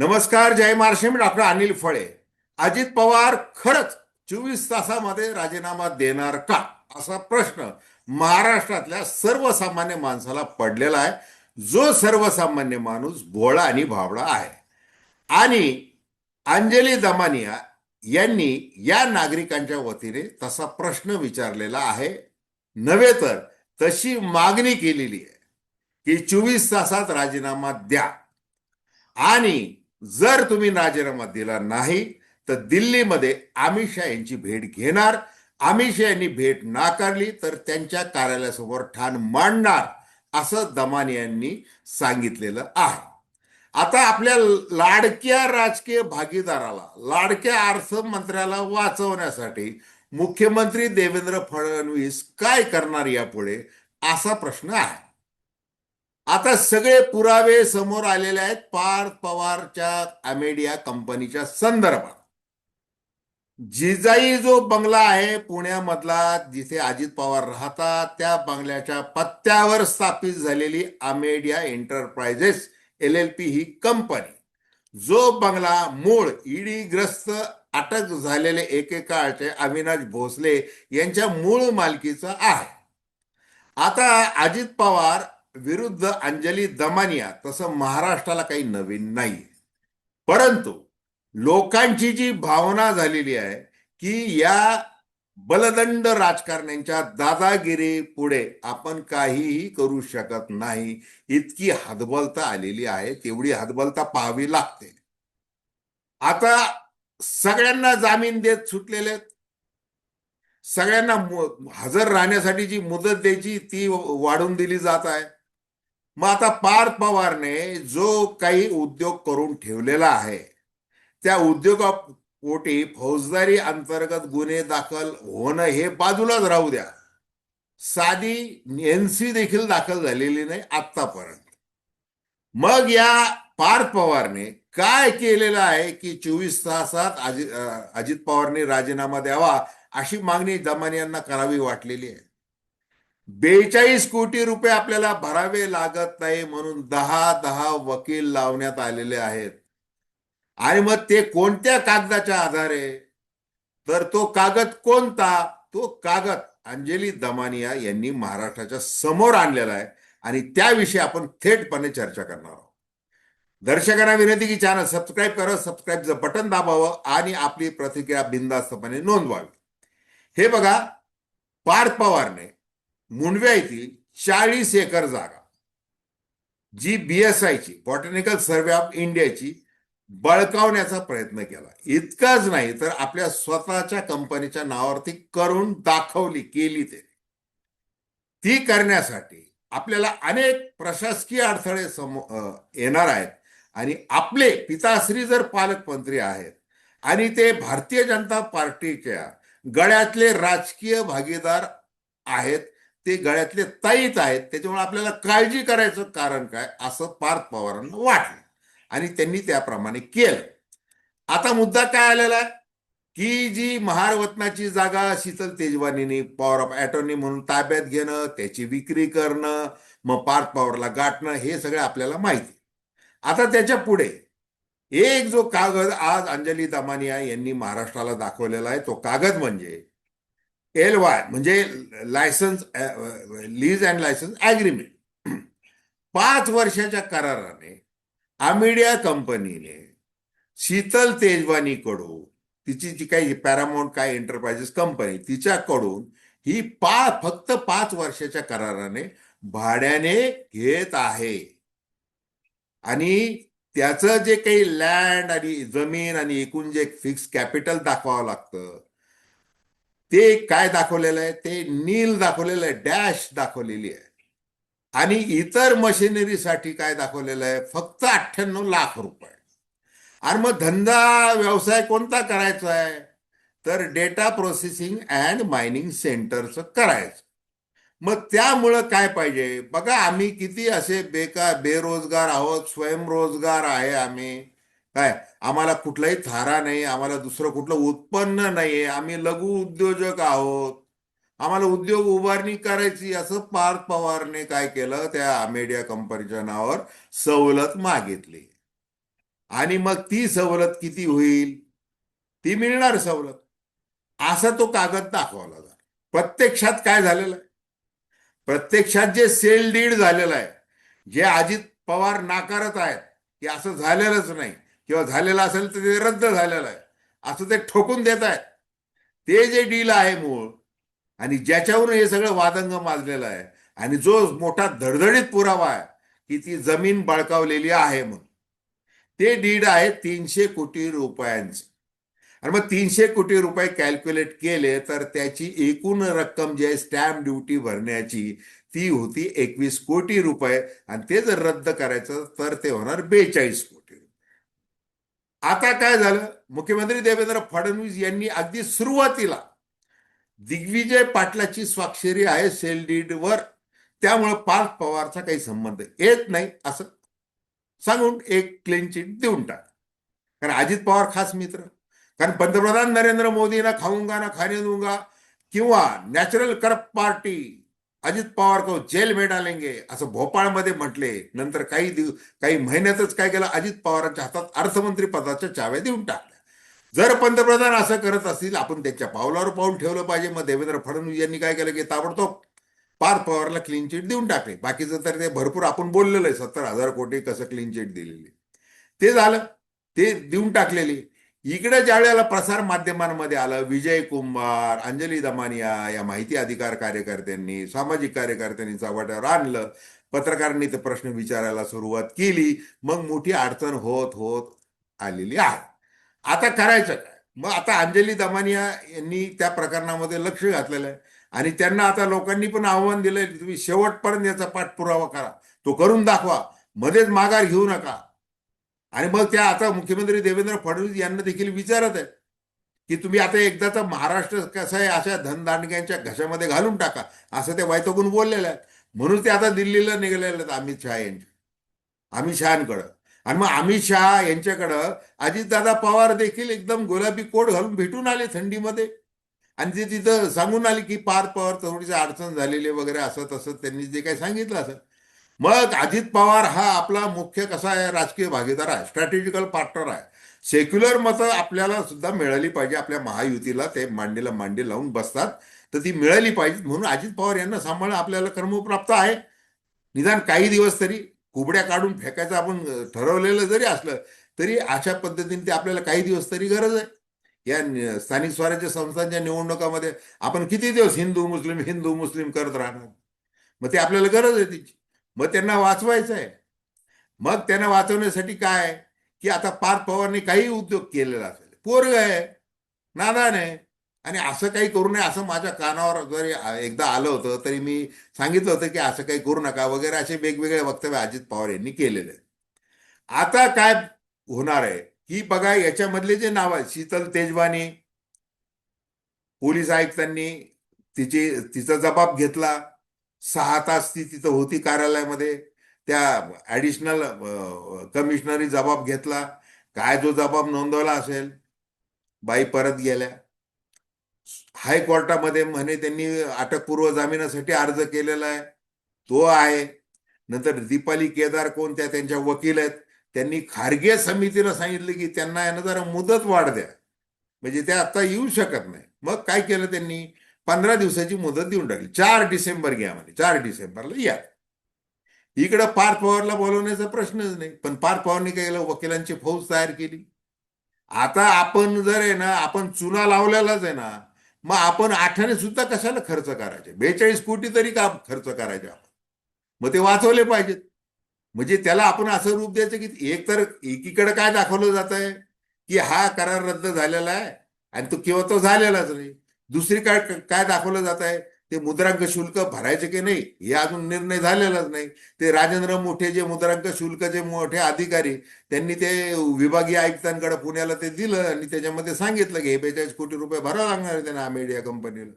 नमस्कार जय महाराष्ट्र मी डॉक्टर अनिल फळे. अजित पवार खरंच चोवीस तासामध्ये राजीनामा देणार का? असा प्रश्न महाराष्ट्रातल्या सर्वसामान्य माणसाला पडलेला आहे. जो सर्वसामान्य माणूस भोळा आणि भावडा आहे. आणि अंजली दमानिया यांनी या नागरिकांच्या वतीने तसा प्रश्न विचारलेला आहे. नव्हे तर तशी मागणी केलेली आहे की चोवीस तासात राजीनामा द्या. आणि जर तुम्ही राजीनामा दिला नाही तर दिल्लीमध्ये अमित शहा यांची भेट घेणार. अमित शहा यांनी भेट नाकारली तर त्यांच्या कार्यालयासमोर ठाण मांडणार असं दमानी यांनी सांगितलेलं आहे. आता आपल्या लाडक्या राजकीय भागीदाराला लाडक्या अर्थमंत्र्याला वाचवण्यासाठी मुख्यमंत्री देवेंद्र फडणवीस काय करणार यापुढे असा प्रश्न आहे. आता सगळे पुरावे समोर आलेले आहेत पार्थ पवारच्या अमेडिया कंपनीच्या संदर्भात. जिजाई जो बंगला आहे पुण्यामधला जिथे अजित पवार राहतात त्या बंगल्याच्या पत्त्यावर स्थापित झालेली Amedia enterprises L L P ही कंपनी जो बंगला मूळ ईडीग्रस्त अटक झालेले एकेकाळचे अविनाश भोसले यांच्या मूळ मालकीचा आहे. आता अजित पवार विरुद्ध अंजली दमानिया तसं महाराष्ट्राला काही नवीन नाही. परंतु लोकांची जी भावना झालेली आहे की या बलदंड राजकारण्यांच्या दादागिरी पुढे आपण काहीही करू शकत नाही इतकी हदबलता आलेली आहे तेवढी हदबलता पाहावी लागते. आता सगळ्यांना जामीन देत सुटलेले आहेत. सगळ्यांना हजर राहण्यासाठी जी मुदत द्यायची ती वाढवून दिली जात आहे. मग आता पार्थ पवारने जो काही उद्योग करून ठेवलेला आहे त्या उद्योगापोटी फौजदारी अंतर्गत गुन्हे दाखल होणं हे बाजूलाच राहू द्या. साधी एनसी देखील दाखल झालेली नाही आतापर्यंत मग या पार्थ पवारने काय केलेलं आहे की चोवीस तासात अजित अजित पवारने राजीनामा द्यावा अशी मागणी दमानी यांना करावी वाटलेली आहे? बेचाळीस कोटी रुपये आपल्याला भरावे लागत नाही म्हणून दहा दहा वकील लावण्यात आलेले आहेत. आणि मग ते कोणत्या कागदाच्या आधारे? तर तो कागद कोणता? तो कागद अंजली दमानिया यांनी महाराष्ट्राच्या समोर आणलेला आहे. आणि त्याविषयी आपण थेटपणे चर्चा करणार आहोत. दर्शकांना विनंती की चॅनल सबस्क्राईब करा सबस्क्राईबचं बटन दाबावं आणि आपली प्रतिक्रिया बिनधास्तपणे नोंदवावी. हे बघा पार्थ पवारने मुंडव्या येथील चाळीस एकर जागा जी बीएसआयची बॉटॅनिकल सर्वे ऑफ इंडियाची बळकावण्याचा प्रयत्न केला. इतकंच नाही तर आपल्या स्वतःच्या कंपनीच्या नावावरती करून दाखवली केली ते. ती करण्यासाठी आपल्याला अनेक प्रशासकीय अडथळे येणार आहेत आणि आपले पिताश्री जर पालकमंत्री आहेत आणि ते भारतीय जनता पार्टीच्या गळ्यातले राजकीय भागीदार आहेत ते गळ्यातले ताईत आहेत त्याच्यामुळे आपल्याला काळजी करायचं कारण काय? असं पार्थ पवारांना वाटलं. आणि त्यांनी त्याप्रमाणे केलं. आता मुद्दा काय आलेला आहे? की जी महारवतनाची जागा शीतल तेजवानीने पॉवर ऑफ अटॉर्नी म्हणून ताब्यात घेणं त्याची विक्री करणं मग पार्थ पॉवरला गाठणं हे सगळं आपल्याला माहिती. आता त्याच्या पुढे एक जो कागद आज अंजली दमानिया यांनी महाराष्ट्राला दाखवलेला आहे तो कागद म्हणजे एल वाय म्हणजे licence lease and licence agreement पाच वर्षाच्या कराराने आमिडिया कंपनीने शीतल तेजवानीकडून तिची जी काही पॅरामाऊंट काय एंटरप्राइजेस कंपनी तिच्याकडून ही पा फक्त पाच वर्षाच्या कराराने भाड्याने घेत आहे. आणि त्याचं जे काही लँड आणि जमीन आणि एकूण जे फिक्स कॅपिटल दाखवावं लागतं ते काय दाखवलेलं आहे? ते नील दाखवलेलं आहे डॅश दाखवलेली आहे. आणि इतर मशिनरीसाठी काय दाखवलेलं आहे? फक्त अठ्ठ्याण्णव लाख रुपये. आणि मग धंदा व्यवसाय कोणता करायचा आहे? तर डेटा प्रोसेसिंग अँड मायनिंग सेंटरचं करायचं. मग त्यामुळं काय पाहिजे? बघा आम्ही किती असे बेकार बेरोजगार आहोत स्वयंरोजगार आहे आम्ही. काय? आम्हाला कुठलाही थारा नाही आम्हाला दुसरं कुठलं उत्पन्न नाहीये. आम्ही लघु उद्योजक आहोत. आम्हाला उद्योग उभारणी करायची असं पार्थ पवारने काय केलं? त्या मीडिया कंपनीच्या नावावर सवलत मागितली. आणि मग ती सवलत किती होईल? ती मिळणार सवलत. असा तो कागद दाखवला जातो प्रत्यक्षात काय झालेलं आहे? प्रत्यक्षात जे सेल डीड झालेलं आहे जे अजित पवार नाकारत आहेत की असं झालेलंच नाही. किंवा झालेला असेल तर ते रद्द झालेलं आहे. असं ते ठोकून देत आहेत. ते जे डील आहे मूळ आणि ज्याच्यावरून हे सगळं वादंग माजलेलं आहे आणि जो मोठा धडधडीत पुरावा आहे की ती जमीन बळकावलेली आहे म्हणून. ते डीड आहे तीनशे कोटी रुपयांचं. आणि मग तीनशे कोटी रुपये कॅल्क्युलेट केले तर त्याची एकूण रक्कम जी आहे स्टॅम्प ड्युटी भरण्याची ती होती एकवीस कोटी रुपये. आणि ते जर रद्द करायचं तर ते होणार बेचाळीस कोटी. आता काय झालं? मुख्यमंत्री देवेंद्र फडणवीस यांनी अगदी सुरुवातीला दिग्विजय पाटलाची स्वाक्षरी आहे सेल डीडवर त्यामुळे पार्थ पवारचा काही संबंध येत नाही असं सांगून एक क्लीन चिट देऊन टाक. कारण अजित पवार खास मित्र. कारण पंतप्रधान नरेंद्र मोदींना खाऊंगा ना खाणे दूंगा किंवा नॅचरल करप पार्टी अजित पवार को जेल में डालेंगे असं भोपाळमध्ये म्हटले. नंतर काही दिव काही महिन्यातच काय केलं? अजित पवारांच्या हातात अर्थमंत्री पदाच्या चाव्या देऊन टाकल्या. जर पंतप्रधान असं करत असतील आपण त्यांच्या पावलावर पाऊल ठेवलं पाहिजे. मग देवेंद्र फडणवीस यांनी काय केलं? की ताबडतोब पार्थ पवारला क्लीन चिट देऊन टाकले. बाकीचं तर ते भरपूर आपण बोललेलं आहे. सत्तर हजार कोटी कसं क्लीन चिट दिलेली? ते झालं. ते देऊन टाकलेली. इकडे ज्या वेळेला प्रसार माध्यमांमध्ये आलं विजय कुंभार अंजली दमानिया या माहिती अधिकार कार्यकर्त्यांनी सामाजिक कार्यकर्त्यांनी चव्हाट्यावर आणलं पत्रकारांनी ते प्रश्न विचारायला सुरुवात केली मग मोठी अडचण होत होत आलेली आहे. आता करायचं काय? मग आता अंजली दमानिया यांनी त्या प्रकरणामध्ये लक्ष घातलेलं आहे. आणि त्यांना आता लोकांनी पण आव्हान दिलंय की तुम्ही शेवटपर्यंत याचा पाठपुरावा करा. तो करून दाखवा. मध्येच माघार घेऊ नका. आणि मग त्या आता मुख्यमंत्री देवेंद्र फडणवीस यांना देखील विचारत आहे की तुम्ही आता एकदाचा महाराष्ट्र कसं आहे अशा धनदांडग्यांच्या घशामध्ये घालून टाका असं ते वैतगून बोललेलं आहेत. म्हणून ते आता दिल्लीला निघालेले आहेत अमित शहा यांच्या अमित शहाकडं. आणि मग अमित शहा यांच्याकडं अजितदादा पवार देखील एकदम गुलाबी कोट घालून भेटून आले थंडीमध्ये. आणि ते तिथं सांगून आले की पार पवार थोडीशी अडचण झालेली वगैरे असं तसं त्यांनी जे काही सांगितलं असं मग अजित पवार हा आपला मुख्य कसा आहे राजकीय भागीदार आहे स्ट्रॅटेजिकल पार्टनर आहे. सेक्युलर मतं आपल्याला सुद्धा मिळाली पाहिजे. आपल्या महायुतीला ते मांडीला मांडी लावून बसतात. तर ती मिळाली पाहिजे म्हणून अजित पवार यांना सांभाळणं आपल्याला कर्मप्राप्त आहे. निदान काही दिवस तरी कुबड्या काढून फेकायचं आपण ठरवलेलं जरी असलं तरी अशा पद्धतीने ते आपल्याला काही दिवस तरी गरज आहे. या स्थानिक स्वराज्य संस्थांच्या निवडणुकामध्ये आपण किती दिवस हिंदू मुस्लिम हिंदू मुस्लिम करत राहणार? मग ते आपल्याला गरज आहे तिची. मग त्यांना वाचवायचं आहे मग त्यांना वाचवण्यासाठी काय? की आता पार्थ पवारने काही उद्योग केलेला असेल. पोरग आहे नादान आहे. आणि असं काही करू नये असं माझ्या कानावर जरी एकदा आलं होतं तरी मी सांगितलं होतं की असं काही करू नका वगैरे असे वेगवेगळे वक्तव्य अजित पवार यांनी केलेले. आता काय होणार आहे? ही बघा याच्यामधले जे नाव आहे शीतल तेजवानी पोलीस आयुक्तांनी तिची तिचा जबाब घेतला. सहा तास ती तिथं होती कार्यालयामध्ये. त्या ऍडिशनल कमिशनरी जबाब घेतला. काय जो जबाब नोंदवला असेल बाई परत गेल्या. हायकोर्टामध्ये म्हणे त्यांनी अटकपूर्व जामिनासाठी अर्ज केलेला आहे. तो आहे. नंतर दीपाली केदार कोण त्या त्यांच्या वकील आहेत. त्यांनी खारगे समितीला सांगितलं की त्यांना यानं जरा मुदत वाढ द्या. म्हणजे ते आता येऊ शकत नाही. मग काय केलं त्यांनी? पंधरा दिवसाची मुदत देऊन टाकली. चार डिसेंबर घ्या म्हणे. चार डिसेंबरला या. इकडं पार्थ पवारला बोलवण्याचा प्रश्नच नाही. पण पार्थ पवारने काय केलं? वकिलांची फौज तयार केली. आता आपण जर आहे ना आपण चुना लावलेलाच आहे ना मग आपण आठाने सुद्धा कशाला खर्च करायचे? बेचाळीस कोटी तरी का खर्च करायचे आपण? मग ते वाचवले पाहिजेत. म्हणजे त्याला आपण असं रूप द्यायचं की एक तर एकीकडे काय दाखवलं जात आहे की हा करार रद्द झालेला आहे आणि तो किंवा तो झालेलाच नाही. दुसरी काय काय दाखवलं जात आहे? ते मुद्रांक शुल्क भरायचे की नाही? हे अजून निर्णय झालेलाच नाही. ते राजेंद्र मोठे जे मुद्रांक शुल्क जे मोठे अधिकारी त्यांनी ते विभागीय आयुक्तांकडे पुण्याला ते दिलं आणि त्याच्यामध्ये सांगितलं की हे बेचाळीस कोटी रुपये भरावं लागणार आहे त्यांना मीडिया कंपनीला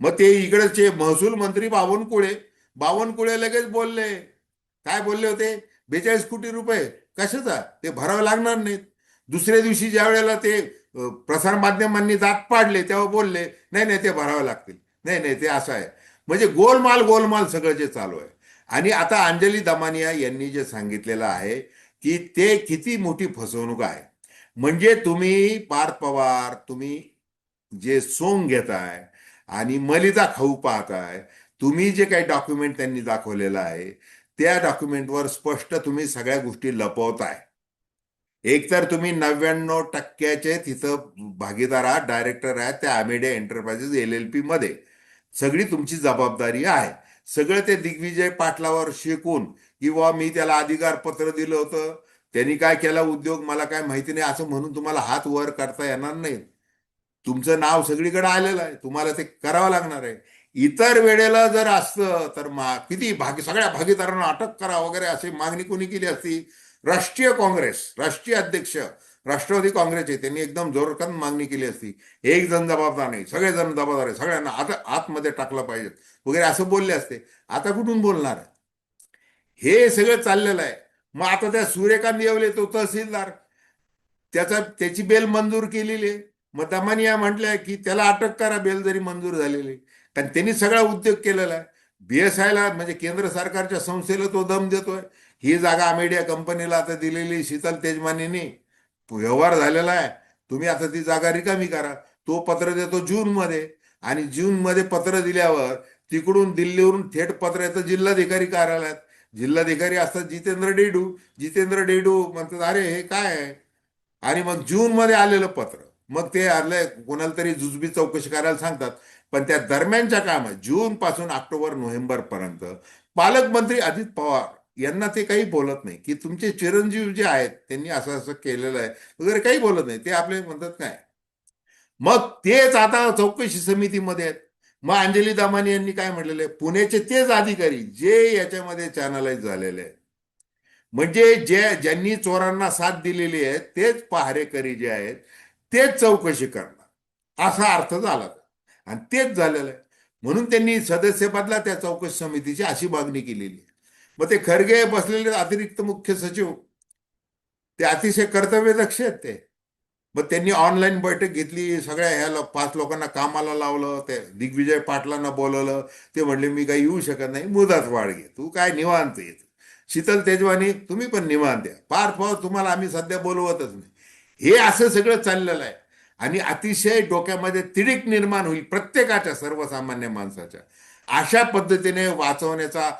मग ते इकडचे महसूल मंत्री बावनकुळे बावनकुळे लगेच बोलले. काय बोलले होते? बेचाळीस कोटी रुपये कशाचा? ते भरावं लागणार नाहीत. दुसऱ्या दिवशी ज्या वेळेला ते प्रसार माध्यमांनी जात पाडले तेव्हा बोलले नाही नाही ते भरावे लागतील. नाही नाही ते असं आहे. म्हणजे गोलमाल गोलमाल सगळं जे चालू आहे. आणि आता अंजली दमानिया यांनी जे सांगितलेलं आहे की ते किती मोठी फसवणूक आहे. म्हणजे तुम्ही पार्थ पवार तुम्ही जे सोंग घेताय आणि मलिदा खाऊ पाहताय तुम्ही जे काही डॉक्युमेंट त्यांनी दाखवलेलं आहे त्या डॉक्युमेंटवर स्पष्ट तुम्ही सगळ्या गोष्टी लपवताय. एकतर तुम्ही नव्याण्णव टक्क्याचे तिथं भागीदार आहात डायरेक्टर आहात त्या Amedia enterprises L L P मध्ये. सगळी तुमची जबाबदारी आहे. सगळं ते दिग्विजय पाटलावर शेकून किंवा मी त्याला अधिकार पत्र दिलं होतं त्यांनी काय केला उद्योग मला काय माहिती नाही असं म्हणून तुम्हाला हात वर करता येणार नाही. तुमचं नाव सगळीकडे आलेलं आहे. तुम्हाला ते करावं लागणार आहे. इतर वेळेला जर असतं तर मा किती भागी सगळ्या भागीदारांना अटक करा वगैरे अशी मागणी कोणी केली असती राष्ट्रीय काँग्रेस राष्ट्रीय अध्यक्ष राष्ट्रवादी काँग्रेसचे त्यांनी एकदम जोरकन मागणी केली असती. एक जण जबाबदार नाही. सगळेजण जबाबदार आहे सगळ्यांना आता आतमध्ये टाकलं पाहिजे. वगैरे असं बोलले असते. आता कुठून बोलणार? हे सगळं चाललेलं आहे. मग आता त्या सूर्यकांत येवले तो तहसीलदार. त्याचा त्याची बेल मंजूर केलेली आहे. मग दमानिया म्हटलंय की त्याला अटक करा बेल जरी मंजूर झालेली. कारण त्यांनी सगळा उद्योग केलेला आहे. बीएसआयला म्हणजे केंद्र सरकारच्या संस्थेला तो दम देतोय. ही जागा अमेडिया कंपनीला आता दिलेली शीतल तेजमानीने. व्यवहार झालेला आहे. तुम्ही आता ती जागा रिकामी करा. तो पत्र देतो जूनमध्ये. आणि जूनमध्ये पत्र दिल्यावर तिकडून दिल्लीवरून थेट पत्र येतं जिल्हाधिकारी कार्यालयात. जिल्हाधिकारी असतात जितेंद्र डेडू. जितेंद्र डेडू म्हणतात अरे हे काय आहे? आणि मग जूनमध्ये आलेलं पत्र. मग ते आले कोणाला तरी जुजबी चौकशी करायला सांगतात. पण त्या दरम्यानच्या कामात जून पासून ऑक्टोबर नोव्हेंबर पर्यंत पालकमंत्री अजित पवार यांना ते काही बोलत नाही. की तुमचे चिरंजीव जे आहेत त्यांनी असं असं केलेलं आहे वगैरे काही बोलत नाही. ते आपले म्हणतात काय? मग तेच आता चौकशी समितीमध्ये आहेत. मग अंजली दामानी यांनी काय म्हटलेलं आहे? पुण्याचे तेच अधिकारी जे याच्यामध्ये चॅनलाइज झालेले आहेत. म्हणजे जे ज्यांनी चोरांना साथ दिलेली आहे तेच पहारेकरी जे आहेत तेच चौकशी करणार. असा अर्थ झाला. आणि तेच झालेलं आहे. म्हणून त्यांनी सदस्यपदला त्या चौकशी समितीची अशी मागणी केलेली आहे. मग ते खरगे बसलेले अतिरिक्त मुख्य सचिव ते अतिशय कर्तव्यदक्ष आहेत ते. मग त्यांनी ऑनलाईन बैठक घेतली सगळ्या ह्या लो- पाच लोकांना कामाला लावलं ते दिग्विजय पाटलांना बोलवलं. ते म्हणले मी काही येऊ शकत नाही मुदत वाढ घे तू काय निवांत येत शीतल तेजवानी तुम्ही पण निवांत द्या पार पार तुम्हाला आम्ही सध्या बोलवतच नाही. हे असं सगळं चाललेलं आहे. आणि अतिशय डोक्यामध्ये तिडीक निर्माण होईल प्रत्येकाच्या सर्वसामान्य माणसाच्या. अशा पद्धतीने वाचवण्याचा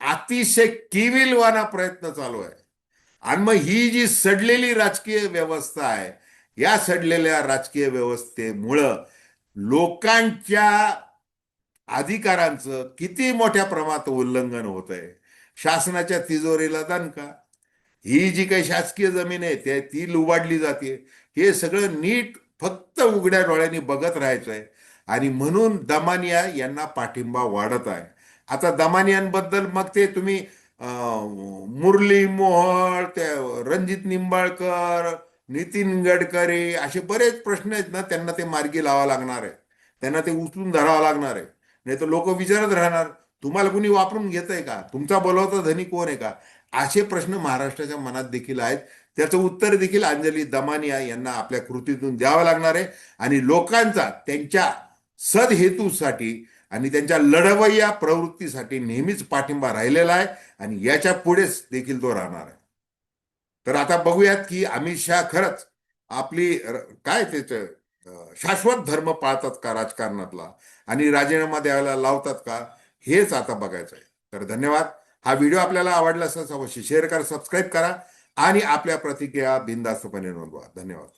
अतिशय किविलवाना प्रयत्न चालू आहे. आणि मग ही जी सडलेली राजकीय व्यवस्था आहे या सडलेल्या राजकीय व्यवस्थेमुळं लोकांच्या अधिकारांचं किती मोठ्या प्रमाणात उल्लंघन होत आहे शासनाच्या तिजोरीला दणका ही जी काही शासकीय जमीन आहे त्या ती लुबाडली जाते. हे सगळं नीट फक्त उघड्या डोळ्यांनी बघत राहायचं आहे आणि म्हणून दमानिया यांना पाठिंबा वाढत आहे. आता दमानियांबद्दल मग ते तुम्ही मुरली मोहोळ ते रणजित निंबाळकर नितीन गडकरी असे बरेच प्रश्न आहेत ना त्यांना ते मार्गी लावा लागणार आहे त्यांना ते उचलून धरावं लागणार आहे नाही तर लोक विचारत राहणार तुम्हाला कुणी वापरून घेत आहे का? तुमचा बोलवता धनी कोण आहे का? असे प्रश्न महाराष्ट्राच्या मनात देखील आहेत. त्याचं उत्तर देखील अंजली दमानिया यांना आपल्या कृतीतून द्यावं लागणार आहे. आणि लोकांचा त्यांच्या सदहेतूसाठी आणि त्यांच्या लढवय्या प्रवृत्तीसाठी नेहमीच पाठिंबा राहिलेला आहे आणि याच्या पुढेच देखील तो राहणार आहे. तर आता बघूयात की अमित शहा खरंच आपली काय त्याचं शाश्वत धर्म पाळतात का राजकारणातला? आणि राजीनामा द्यायला लावतात का? हेच आता बघायचं आहे तर धन्यवाद. हा व्हिडिओ आपल्याला आवडला असेल अवश्य शेअर करा सबस्क्राईब करा आणि आपल्या प्रतिक्रिया बिंदास्तपणे नोंदवा. धन्यवाद.